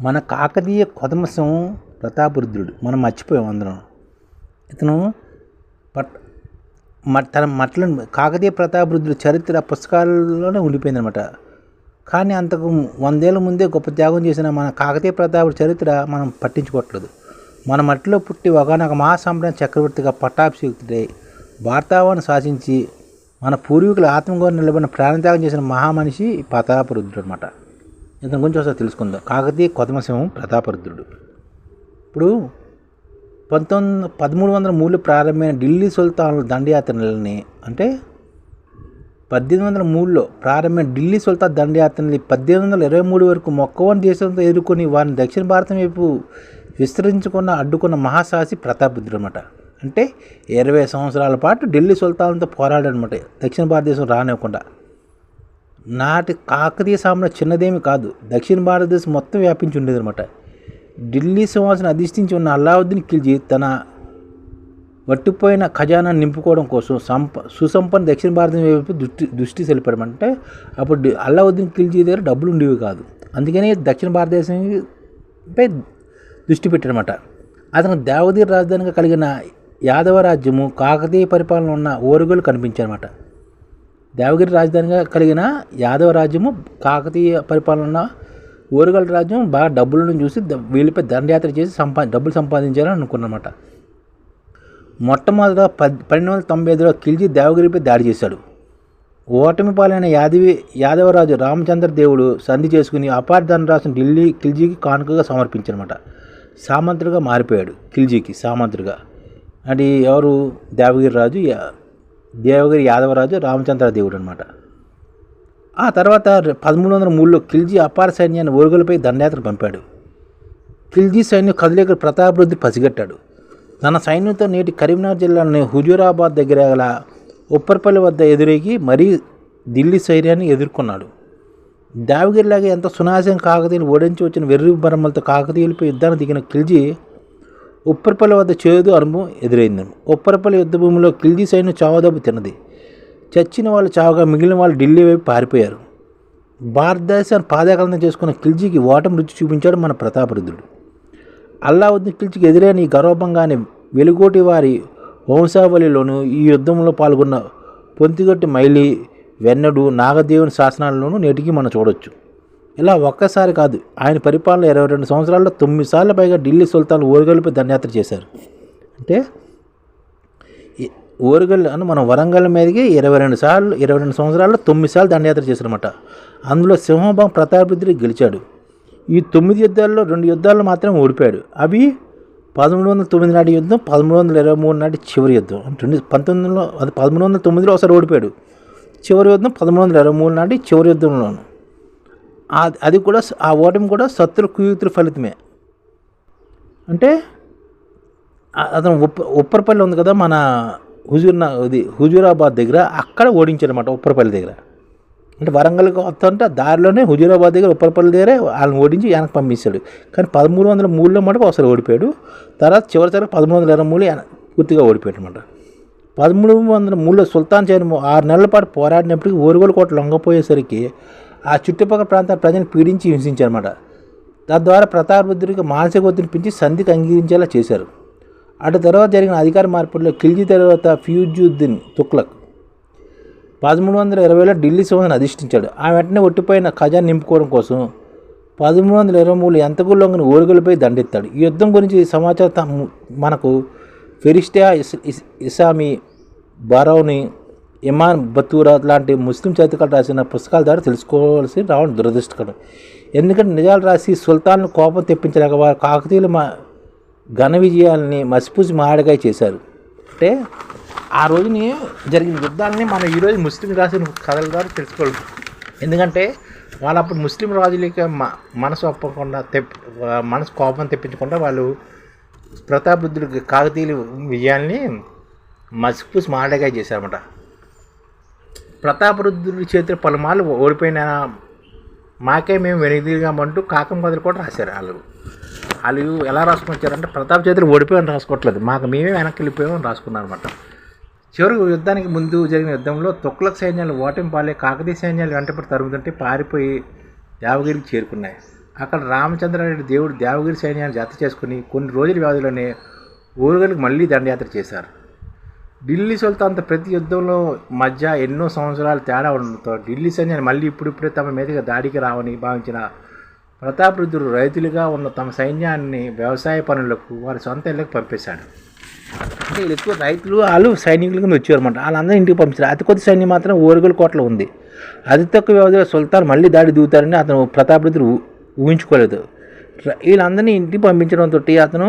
మన కాకతీయ కొదమసం ప్రతాపరుద్రుడు మనం మర్చిపోయాం అందరం. ఇతను పట్ తన మట్లను కాకతీయ ప్రతాపరుద్రుడు చరిత్ర పుస్తకాల్లోనే ఉండిపోయిందనమాట కానీ అంతకు వందేళ్ళ ముందే గొప్ప త్యాగం చేసిన మన కాకతీయ ప్రతాపుడి చరిత్ర మనం పట్టించుకోవట్లేదు. మన మట్టిలో పుట్టి ఒకనొక మహాసంప్రదాయ చక్రవర్తిగా పట్టాభిషేక్తుడై వార్తావాన్ని శాసించి మన పూర్వీకుల ఆత్మగౌరవం నిలబడిన ప్రాణత్యాగం చేసిన మహామనిషి ప్రతాపరుద్రుడు అనమాట ఇతని గురించి ఒకసారి తెలుసుకుందాం. కాకతీయ కొదమసింహం ప్రతాపరుద్రుడు. ఇప్పుడు పంతొమ్మిది పదమూడు వందల మూడులో ప్రారంభమైన ఢిల్లీ సుల్తానుల దండయాత్రలని అంటే పద్దెనిమిది వందల మూడులో ప్రారంభమైన ఢిల్లీ సుల్తాన్ దండయాత్రని పద్దెనిమిది వందల ఇరవై మూడు వరకు మొక్కవని దేశంతో ఎదుర్కొని వారిని దక్షిణ భారతం వైపు విస్తరించుకున్న అడ్డుకున్న మహాసాహసి ప్రతాపరుద్రుడు అనమాట అంటే ఇరవై సంవత్సరాల పాటు ఢిల్లీ సుల్తాన్తో పోరాడనమాట దక్షిణ భారతదేశం రానివ్వకుండా. నాటి కాకతీయ సామ్రాజ్యం చిన్నదేమి కాదు. దక్షిణ భారతదేశం మొత్తం వ్యాపించి ఉండేది అనమాట ఢిల్లీ సింహాసనం అధిష్ఠించి ఉన్న అల్లావుద్దీన్ ఖిల్జీ తన వట్టిపోయిన ఖజానా నింపుకోవడం కోసం సంప సుసంపన్న దక్షిణ భారతం వైపు దృష్టి దృష్టి సెలిపాడమంటే అప్పుడు అల్లావుద్దీన్ ఖిల్జీ దగ్గర డబ్బులు ఉండేవి కాదు. అందుకని దక్షిణ భారతదేశంపై దృష్టి పెట్టాడనమాట అతను దేవదీర్ రాజధానిగా కలిగిన యాదవ రాజ్యము కాకతీయ పరిపాలన ఉన్న ఓరుగులు కనిపించారన్నమాట. దేవగిరి రాజధానిగా కలిగిన యాదవ రాజ్యము కాకతీయ పరిపాలన ఉన్న ఓరుగల రాజ్యం బాగా డబ్బులను చూసి వీళ్ళపై దండయాత్ర చేసి సంపా డబ్బులు సంపాదించాలని అనుకున్నమాట. మొట్టమొదట పద్ పన్నెండు వందల తొంభై ఐదులో కిల్జీ దేవగిరిపై దాడి చేశాడు. ఓటమి పాలైన యాదవి యాదవరాజు రామచంద్ర దేవుడు సంధి చేసుకుని అపార ధనరాశిని ఢిల్లీ కిల్జీకి కానుకగా సమర్పించనమాట. సామంతుడిగా మారిపోయాడు కిల్జీకి సామంతుడిగా అంటే ఎవరు? దేవగిరి రాజు దేవగిరి యాదవరాజు రామచంద్ర దేవుడు అనమాట ఆ తర్వాత పదమూడు వందల మూడులో ఖిల్జీ అపార సైన్యాన్ని ఓరుగులపై దండయాత్ర పంపాడు. ఖిల్జీ సైన్యం కదలిక ప్రతాపరుద్ది పసిగట్టాడు. తన సైన్యంతో నేటి కరీంనగర్ జిల్లాలోని హుజూరాబాద్ దగ్గర గల ఉప్పర్పల్లి వద్ద ఎదురేగి మరీ ఢిల్లీ సైన్యాన్ని ఎదుర్కొన్నాడు. దావగిరిలాగా ఎంత సునాశం కాకతీయులు ఓడించి వచ్చిన వెర్రి బరమ్మలతో కాకతీయులపై యుద్ధాన్ని దిగిన ఖిల్జీ ఉప్పర్పల్లి వద్ద చేదు అనుభవం ఎదురైంది. ఉప్పరపల్లి యుద్ధ భూమిలో ఖిల్జీ సైన్యం చావదబ్బు తిన్నది. చచ్చిన వాళ్ళు చావగా మిగిలిన వాళ్ళు ఢిల్లీ వైపు పారిపోయారు. భారతదేశాన్ని పాదాకలనం చేసుకున్న కిల్జీకి ఓటమి రుచి చూపించాడు మన ప్రతాపరుద్రుడు. అల్లావుద్దీన్ కిల్జీకి ఎదురైన ఈ గర్వభంగాన్ని వెలుగోటి వారి వంశావళిలోను ఈ యుద్ధంలో పాల్గొన్న పొంతిగట్టి మైలి వెన్నడు నాగదేవుని శాసనాల్లోనూ నేటికి మనం చూడొచ్చు. ఇలా ఒక్కసారి కాదు ఆయన పరిపాలన ఇరవై రెండు సంవత్సరాల్లో తొమ్మిది సార్లు పైగా ఢిల్లీ సుల్తాన్ ఓరుగల్పై దండయాత్ర చేశారు. అంటే ఓరుగల్ అని మనం వరంగల్ మీదకి ఇరవై రెండు సార్లు ఇరవై రెండు సంవత్సరాల్లో తొమ్మిది సార్లు దండయాత్ర చేశారనమాట అందులో సింహభాం ప్రతాపరుద్రి గెలిచాడు. ఈ తొమ్మిది యుద్ధాల్లో రెండు యుద్ధాల్లో మాత్రం ఓడిపోయాడు. అవి పదమూడు వందల తొమ్మిది నాటి యుద్ధం పదమూడు వందల ఇరవై మూడు నాటి చివరి యుద్ధం. రెండు పంతొమ్మిదిలో అది పదమూడు వందల తొమ్మిదిలో ఒకసారి ఓడిపోయాడు. చివరి యుద్ధం పదమూడు వందల ఇరవై మూడు నాటి చివరి యుద్ధంలోను. అది కూడా ఆ ఓటమి కూడా శత్రు కుయుతుల ఫలితమే. అంటే అతను ఉప్ప ఉప్పరపల్లి ఉంది కదా మన హుజూర్ ఇది హుజూరాబాద్ దగ్గర అక్కడ ఓడించారనమాట ఉప్పరపల్లి దగ్గర. అంటే వరంగల్కి వస్తుంటే దారిలోనే హుజూరాబాద్ దగ్గర ఉప్పరపల్లి దగ్గరే వాళ్ళని ఓడించి వెనక్కి పంపించాడు కానీ పదమూడు వందల మూడులో మటుకు ఒకసారి ఓడిపోయాడు. తర్వాత చివరి చివరిసారి పదమూడు వందల ఇరవై మూడు పూర్తిగా ఓడిపోయాడు అనమాట పదమూడు వందల మూడులో సుల్తాన్ చైన్ ఆరు నెలల పాటు పోరాడినప్పటికీ ఓరుగోలు కోట లొంగపోయేసరికి ఆ చుట్టుపక్కల ప్రాంతాల ప్రజలను పీడించి హింసించారన్నమాట. తద్వారా ప్రతాపరుద్రుడికి మానసిక ఒత్తిడి పెంచి సంధికి అంగీకరించేలా చేశారు. అటు తర్వాత జరిగిన అధికార మార్పుల్లో ఖిల్జీ తర్వాత ఫ్యూజుద్దీన్ తుక్లక్ పదమూడు వందల ఇరవైలో ఢిల్లీ సింహాన్ని అధిష్ఠించాడు. ఆ వెంటనే ఒట్టిపోయిన ఖజా నింపుకోవడం కోసం పదమూడు వందల ఇరవై మూడు ఎంతకు ఓరుగులపై దండెత్తాడు. ఈ యుద్ధం గురించి సమాచారం త- మనకు ఫెరిస్టియా ఇస్ ఇస్- ఇసామి బరౌని ఇమాన్ బతూరా లాంటి ముస్లిం చరిత్రకారులు రాసిన పుస్తకాల ద్వారా తెలుసుకోవాల్సి రావడం దురదృష్టకరం. ఎందుకంటే నిజాలు రాసి సుల్తాన్ను కోపం తెప్పించలేక వారు కాకతీయులు మా ఘన విజయాల్ని మసిపూసి మాడగాయ చేశారు. అంటే ఆ రోజుని జరిగిన యుద్ధాలని మనం ఈరోజు ముస్లిం రాసిన కథల ద్వారా తెలుసుకోవాలి ఎందుకంటే వాళ్ళు అప్పుడు ముస్లిం రాజులకి మ- మనసు ఒప్పకుండా తెప్ మనసు కోపం తెప్పించకుండా వాళ్ళు ప్రతాపరుద్రుడి కాకతీయులు విజయాల్ని మసిపూసి మాడగాయ చేశారన్నమాట. ప్రతాపరుద్రుడి చేతిలో పలుమార్లు ఓడిపోయిన మాకే మేము వెనుదిరిగామంటూ కాకం కథలు కూడా రాశారు వాళ్ళు. వాళ్ళు ఎలా రాసుకొచ్చారంటే ప్రతాప్ చేతులు ఓడిపోయామని రాసుకోవట్లేదు. మాకు మేమే వెనక్కి వెళ్ళిపోయామని రాసుకున్నారు అనమాట చివరికి యుద్ధానికి ముందు జరిగిన యుద్ధంలో తొక్కులకు సైన్యాలు ఓటమి పాలే కాకతీయ సైన్యాలు వెంటపడి తరుగుతుంటే పారిపోయి దేవగిరికి చేరుకున్నాయి. అక్కడ రామచంద్రారెడ్డి దేవుడు దేవగిరి సైన్యాన్ని జత చేసుకుని కొన్ని రోజుల వ్యవధిలోనే ఊరుగలకు మళ్ళీ దండయాత్ర చేశారు. ఢిల్లీ సుల్తాన్తో ప్రతి యుద్ధంలో మధ్య ఎన్నో సంవత్సరాలు తేడా ఉండడంతో ఢిల్లీ సైన్యాన్ని మళ్ళీ ఇప్పుడిప్పుడే తమ మీదుగా దాడికి రావని భావించిన ప్రతాపరుద్రుడు రైతులుగా ఉన్న తమ సైన్యాన్ని వ్యవసాయ పనులకు వారి సొంత ఇళ్ళకి పంపేశాడు. అంటే వీళ్ళు ఎక్కువ రైతులు వాళ్ళు సైనికుల కింద వచ్చారన్నమాట వాళ్ళందరూ ఇంటికి పంపించారు. అతి కొద్ది సైన్యం మాత్రం ఓరుగుల కోటలో ఉంది. అతి తక్కువ వ్యవధిలో సుల్తాన్ మళ్ళీ దాడి దిగుతారని అతను ప్రతాపరుద్రుడు ఊహించుకోలేదు. వీళ్ళందరినీ ఇంటికి పంపించడంతో అతను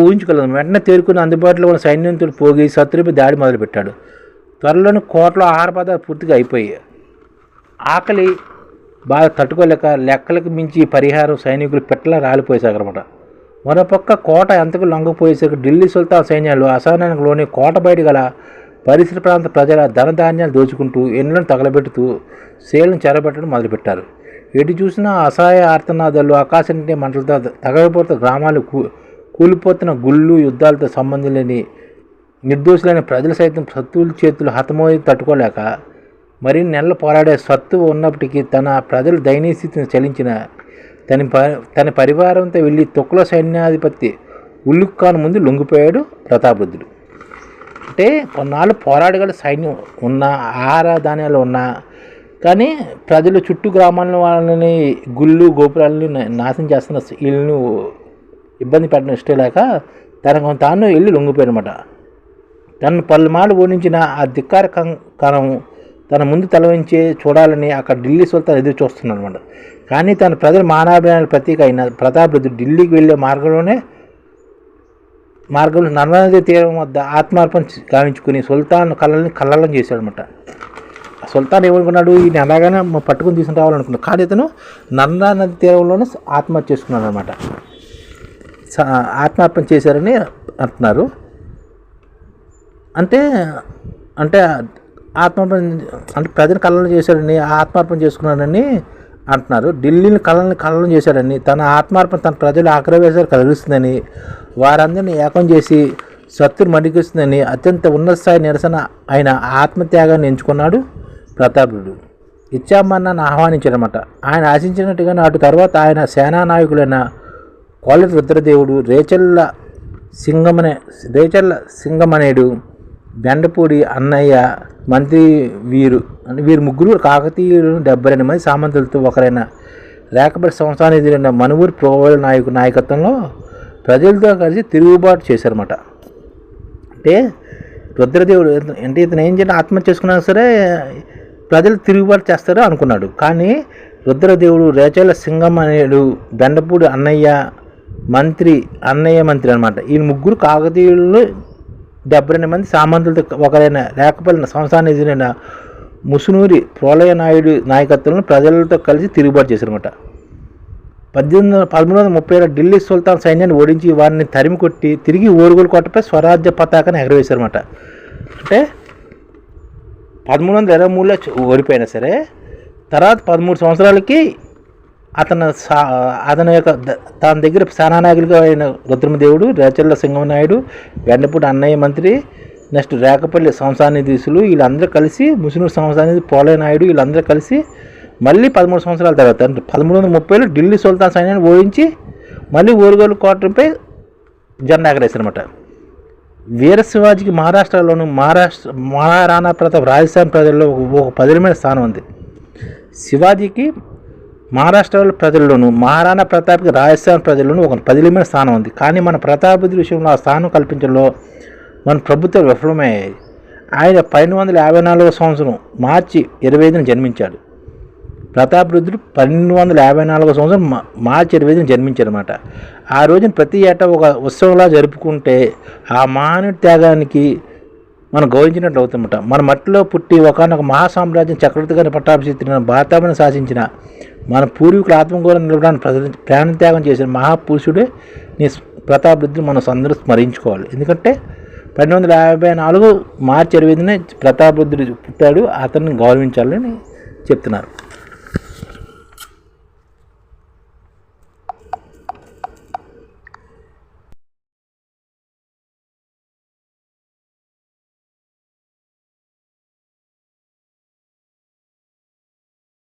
ఊహించుకోలేదు. వెంటనే తేరుకుని అందుబాటులో ఉన్న సైన్యంతో పోగి శత్రుపై దాడి మొదలుపెట్టాడు. త్వరలోనే కోటలో ఆహార పదార్థాలు పూర్తిగా అయిపోయాయి. ఆకలి బాగా తట్టుకోలేక లెక్కలకు మించి పరిహారం సైనికులు పెట్టలా రాలిపోయేసాగరమాట మరోపక్క కోట ఎంతకు లొంగపోయేసరికి ఢిల్లీ సుల్తాన్ సైన్యాలు అసహనానికి కోట బయట గల పరిసర ప్రాంత ప్రజల ధనధాన్యాలు దోచుకుంటూ ఎండ్లను తగలబెడుతూ సేలను చెరబెట్టడం మొదలుపెట్టారు. ఎటు చూసినా అసహాయ ఆర్తనాదాలు ఆకాశానికి మంటలతో తగలబోతున్న గ్రామాలు కూ కూలిపోతున్న గుళ్ళు యుద్ధాలతో సంబంధం లేని నిర్దోషులైన ప్రజలు సైతం శత్రువుల చేతులు హతమోయి తట్టుకోలేక మరి నెలలు పోరాడే సత్తు ఉన్నప్పటికీ తన ప్రజల దయనీయ స్థితిని చలించిన తన ప తన పరివారంతో వెళ్ళి తొక్కుల సైన్యాధిపతి ఉల్లుక్ ఖాన్ ముందు లొంగిపోయాడు ప్రతాపరుద్రుడు. అంటే కొన్నాళ్ళు పోరాడగల సైన్యం ఉన్న ఆహార ధాన్యాలు ఉన్నా కానీ ప్రజలు చుట్టూ గ్రామాల వాళ్ళని గుళ్ళు గోపురాలని నాశనం చేస్తున్న వీళ్ళని ఇబ్బంది పెట్టడం ఇష్టం లేక తనకు తాను వెళ్ళి లొంగిపోయాడు తను తనను ఓడించిన ఆ ధిక్కార కం- కణం తన ముందు తలవించి చూడాలని అక్కడ ఢిల్లీ సుల్తాన్ ఎదురు చూస్తున్నాడు అనమాట కానీ తన ప్రజల మానవాభిమానాల ప్రతీక అయిన ప్రతాపరుద్రుడు ఢిల్లీకి వెళ్ళే మార్గంలోనే మార్గంలో నర్మదా తీరం వద్ద ఆత్మార్పణ గావించుకుని సుల్తాన్ కళ్ళని కళ్ళలం చేశాడనమాట. సుల్తాన్ ఏమనుకున్నాడు? ఈయన ఎలాగైనా పట్టుకుని తీసుకుని రావాలనుకున్నాడు. కానీ ఇతను నర్మదా నది తీరంలోనే ఆత్మహత్య చేసుకున్నాడు అనమాట ఆత్మార్పణ చేశారని అంటున్నారు. అంటే అంటే ఆత్మార్పణ అంటే ప్రజలు కళ్ళను చేశాడని ఆత్మార్పణ చేసుకున్నాడని అంటున్నారు. ఢిల్లీని కళ్ళని కళ్ళను చేశాడని తన ఆత్మార్పణ తన ప్రజలు ఆగ్రవేశాలు కలిగిస్తుందని వారందరినీ ఏకం చేసి శత్రు మడిగిస్తుందని అత్యంత ఉన్నత స్థాయి నిరసన ఆయన ఆత్మత్యాగాన్ని ఎంచుకున్నాడు ప్రతాపుడు. ఇచ్చామన్నాను ఆహ్వానించారన్నమాట. ఆయన ఆశించినట్టుగా నాటి తర్వాత ఆయన సేనా నాయకులైన కోలటి రుద్రదేవుడు రేచల్ల సింగమనే రేచల్ల సింగమనేడు బెండపూడి అన్నయ్య మంత్రి వీరు వీరు ముగ్గురు కాకతీయులు డెబ్బై రెండు మంది సామంతులతో ఒకరైన రేకపడి సంస్థానిధులైన మనువూరు ప్రోవల నాయకు నాయకత్వంలో ప్రజలతో కలిసి తిరుగుబాటు చేశారన్నమాట. అంటే రుద్రదేవుడు అంటే ఇతను ఏం చేయాలి ఆత్మహత్య చేసుకున్నా సరే ప్రజలు తిరుగుబాటు చేస్తారు అనుకున్నాడు. కానీ రుద్రదేవుడు రేచల సింగం అనేడు బెండపూడి అన్నయ్య మంత్రి అన్నయ్య మంత్రి అనమాట ఈ ముగ్గురు కాకతీయులు డెబ్బై రెండు మంది సామంతులతో ఒకరైన లేకపోయిన సంస్థాన్ని సంస్థానిధులైన ముసునూరి ప్రోలయ నాయుడు నాయకత్వంలో ప్రజలతో కలిసి తిరుగుబాటు చేశారన్నమాట. పద్దెనిమిది వందల పదమూడు వందల ముప్పై ఏడు ఢిల్లీ సుల్తాన్ సైన్యాన్ని ఓడించి వారిని తరిమి కొట్టి తిరిగి ఓరుగోలు కొట్టపై స్వరాజ్య పతాకాన్ని ఎగరవేశారన్నమాట. అంటే పదమూడు వందల ఇరవై మూడులో ఓడిపోయినా సరే తర్వాత పదమూడు సంవత్సరాలకి అతను సా అతని యొక్క తన దగ్గర సేనానాయకులుగా అయిన రుద్రమదేవుడు రేచర్ల సింగమనాయుడు వెన్నపూడి అన్నయ్య మంత్రి నెక్స్ట్ రేకపల్లి సంస్థానిధీసులు వీళ్ళందరూ కలిసి ముసునూరు సంస్థానిధి పోలేనాయుడు వీళ్ళందరూ కలిసి మళ్ళీ పదమూడు సంవత్సరాల తర్వాత అంటే పదమూడు వందల ముప్పైలో ఢిల్లీ సుల్తాన్ సైన్యాన్ని ఓడించి మళ్ళీ ఓరుగోలు కోటపై జెండా ఎగరేశారన్నమాట వీర శివాజీకి మహారాష్ట్రలోను మహారాష్ట్ర మహారాణా ప్రతాప్ రాజస్థాన్ ప్రజల్లో ఒక ఒక పదిలమైన స్థానం ఉంది. శివాజీకి మహారాష్ట్ర ప్రజల్లోనూ మహారాణా ప్రతాప్కి రాజస్థాన్ ప్రజల్లోనూ ఒక పదిలిమైన స్థానం ఉంది. కానీ మన ప్రతాపతి విషయంలో ఆ స్థానం కల్పించడంలో మన ప్రభుత్వం విఫలమయ్యాయి ఆయన పన్నెండు వందల యాభై నాలుగవ సంవత్సరం మార్చి ఇరవై ఐదున జన్మించాడు. ప్రతాపరుద్రుడు పన్నెండు వందల యాభై నాలుగో సంవత్సరం మార్చి ఇరవై ఐదున జన్మించారన్నమాట ఆ రోజున ప్రతి ఏటా ఒక ఉత్సవంలా జరుపుకుంటే ఆ మానవుడి త్యాగానికి మనం గౌరవించినట్లు అవుతుందన్నమాట. మన మట్టిలో పుట్టి ఒకనొక మహాసామ్రాజ్యం చక్రవర్తిగా పట్టాభిషిక్తున్న భారతామని శాసించిన మన పూర్వీకుల ఆత్మగౌరవం నిలవడానికి ప్రజ ప్రాణత్యాగం చేసిన మహాపురుషుడే నీ స్- ప్రతాపరుద్రుడు మనం అందరూ స్మరించుకోవాలి. ఎందుకంటే పన్నెండు వందల యాభై నాలుగు మార్చి ఇరవై ఐదున ప్రతాపరుద్రుడు పుట్టాడు అతన్ని గౌరవించాలని చెప్తున్నారు.